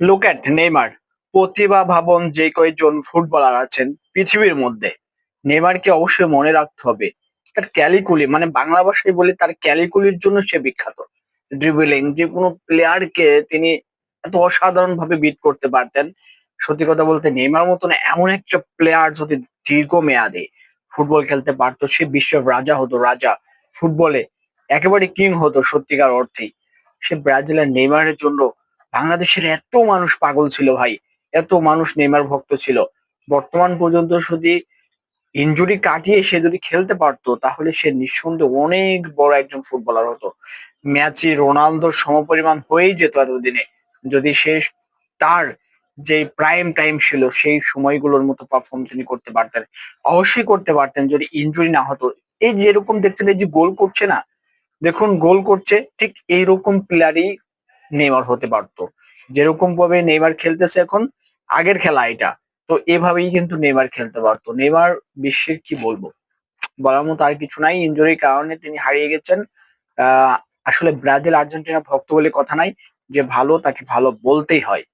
Look at Neymar প্রতিভা ভাবন যে কয়েকজন ফুটবলার আছেন পৃথিবীর মধ্যে। নেইমারকে অবশ্যই মনে রাখতে হবে। তার ক্যালিকুলি মানে বাংলা ভাষায় বলে তার ক্যালিকুলির জন্য সে বিখ্যাত। ড্রিবলিং যে কোনো প্লেয়ারকে তিনি এত অসাধারণ ভাবে বিট করতে পারতেন। সত্যি কথা বলতে নেইমার মতন এমন একটা প্লেয়ার যদি দীর্ঘ মেয়াদে ফুটবল খেলতে পারতো, সে বিশ্বের রাজা হতো, রাজা। ফুটবলে একেবারে কিং হতো সত্যিকার অর্থেই সে ব্রাজিলের নেইমারের জন্য বাংলাদেশের এত মানুষ পাগল ছিল ভাই, এত মানুষ নেইমার ভক্ত ছিল। বর্তমান পর্যন্ত যদি ইনজুরি কাটিয়ে সে যদি খেলতে পারতো, তাহলে সে নিঃসন্দেহে অনেক বড় একজন ফুটবলার হতো। ম্যাচে রোনালদোর সমপরিমাণ হয়েই যেত এতদিনে। যদি সে তার যে প্রাইম টাইম ছিল, সেই সময়গুলোর মতো পারফর্ম তিনি করতে পারতেন। অবশ্যই করতে পারতেন যদি ইনজুরি না হতো। এই যেরকম দেখছেন, এই যে গোল করছে না, দেখুন গোল করছে, ঠিক এইরকম প্লেয়ারই নেইমার হতে পারতো। যেরকম ভাবে নেইমার খেলতেছে এখন, আগের খেলা এটা। তো এভাবেই কিন্তু নেইমার খেলতে পারতো। নেইমার বিশ্বের কি বলব? বলার মতো আর কিছু নাই। ইঞ্জুরির কারণে তিনি হারিয়ে গেছেন। আসলে ব্রাজিল আর্জেন্টিনা ভক্ত বলে কথা নাই। যে ভালো তাকে ভালো বলতেই হয়।